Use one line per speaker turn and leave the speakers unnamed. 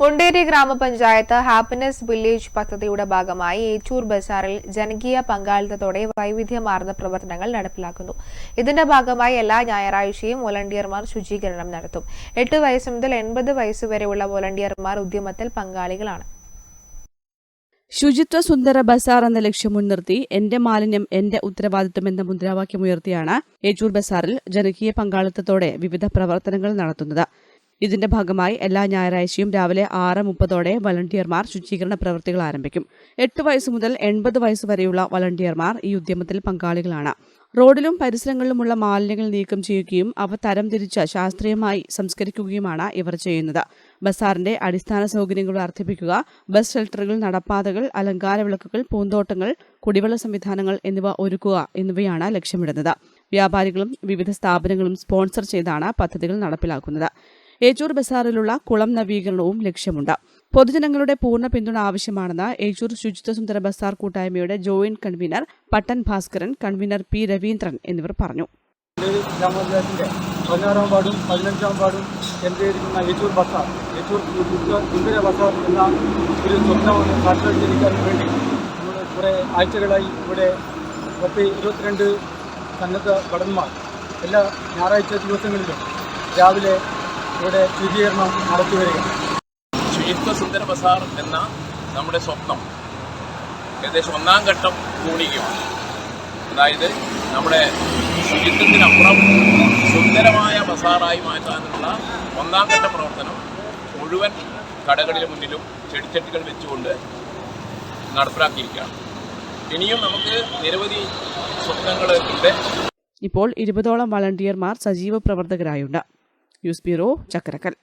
മുണ്ടേരി ഗ്രാമപഞ്ചായത്ത് happiness village പദ്ധതിയുടെ ഭാഗമായി ഏച്ചൂർ ബസാറിൽ ജനകീയ പങ്കാളിത്തത്തോടെ വൈവിധ്യമാർന്ന പ്രവർത്തനങ്ങൾ നടപ്പിലാക്കുന്നു. ഇതിന്റെ ഭാഗമായി എല്ലാ ഞായറാഴ്ചയും വോളണ്ടിയർമാർ ശുചീകരണം നടത്തും. എട്ട് വയസ്സ് മുതൽ എൺപത് വയസ്സുവരെയുള്ള വോളണ്ടിയർമാർ ഉദ്യമത്തിൽ പങ്കാളികളാണ്.
ശുചിത്വ സുന്ദര ബസാർ എന്ന ലക്ഷ്യം മുൻനിർത്തി എന്റെ മാലിന്യം എന്റെ ഉത്തരവാദിത്വം എന്ന മുദ്രാവാക്യമുയർത്തിയാണ് ഏച്ചൂർ ബസാറിൽ ജനകീയ പങ്കാളിത്തത്തോടെ വിവിധ പ്രവർത്തനങ്ങൾ നടത്തുന്നത്. ഇതിന്റെ ഭാഗമായി എല്ലാ ഞായറാഴ്ചയും രാവിലെ ആറ് മുപ്പതോടെ വളണ്ടിയർമാർ ശുചീകരണ പ്രവൃത്തികൾ ആരംഭിക്കും. എട്ട് വയസ്സ് മുതൽ എൺപത് വയസ്സ് വരെയുള്ള വളണ്ടിയർമാർ ഈ ഉദ്യമത്തിൽ പങ്കാളികളാണ്. റോഡിലും പരിസരങ്ങളിലുമുള്ള മാലിന്യങ്ങൾ നീക്കം ചെയ്യുകയും അവ തരംതിരിച്ച് ശാസ്ത്രീയമായി സംസ്കരിക്കുകയുമാണ് ഇവർ ചെയ്യുന്നത്. ബസാറിന്റെ അടിസ്ഥാന സൗകര്യങ്ങൾ വർദ്ധിപ്പിക്കുക ബസ് ഷെൽട്ടറുകൾ നടപ്പാതകൾ അലങ്കാര വിളക്കുകൾ പൂന്തോട്ടങ്ങൾ കുടിവെള്ള സംവിധാനങ്ങൾ എന്നിവ ഒരുക്കുക എന്നിവയാണ് ലക്ഷ്യമിടുന്നത്. വ്യാപാരികളും വിവിധ സ്ഥാപനങ്ങളും സ്പോൺസർ ചെയ്താണ് പദ്ധതികൾ നടപ്പിലാക്കുന്നത്. ഏച്ചൂർ ബസാറിലുള്ള കുളം നവീകരണവും ലക്ഷ്യമുണ്ട്. പൊതുജനങ്ങളുടെ പൂർണ പിന്തുണ ആവശ്യമാണെന്ന് ഏച്ചൂർ ശുചിത്വ സുന്ദര ബസാർ കൂട്ടായ്മയുടെ joint convener Pattan Bhaskaran convener P Raveendran എന്നിവർ പറഞ്ഞു.
മുണ്ടേരി ഗ്രാമപഞ്ചായത്തിന്റെ പതിനാറാം വാർഡും പതിനഞ്ചാം വാർഡും കേന്ദ്രീകരിക്കുന്ന ഏച്ചൂർ ബസാർ ഏച്ചൂർ സുന്ദര ബസാർ എന്ന ഒരു സ്വപ്നം സാക്ഷാത്കരിക്കാൻ വേണ്ടി നമ്മൾ കുറേ ആഴ്ചകളായി ഇവിടെ പത്ത് ഇരുപത്തിരണ്ട് സന്നദ്ധ ഭടന്മാർ എല്ലാ ഞായറാഴ്ച ദിവസങ്ങളിലും രാവിലെ ഇവിടെ ശുചീകരണം നടത്തി വരികയാണ്
ശുചിത്വ സുന്ദര ബസാർ എന്ന നമ്മുടെ സ്വപ്നം ഏകദേശം ഒന്നാം ഘട്ടം പൂർണിക്കുകയാണ് അതായത് നമ്മുടെ ശുചിത്വത്തിനപ്പുറം സുന്ദരമായ ബസാറായി മാറ്റാനുള്ള ഒന്നാം ഘട്ട പ്രവർത്തനം മുഴുവൻ കടകളിന് മുന്നിലും ചെടിച്ചട്ടികൾ വെച്ചുകൊണ്ട് നടപ്പിലാക്കിയിരിക്കുകയാണ്. ഇനിയും നമുക്ക് നിരവധി സ്വപ്നങ്ങൾ ഉണ്ട്.
ഇപ്പോൾ ഇരുപതോളം വളണ്ടിയർമാർ സജീവ പ്രവർത്തകരായുണ്ട്. Use bureau చక్రకల్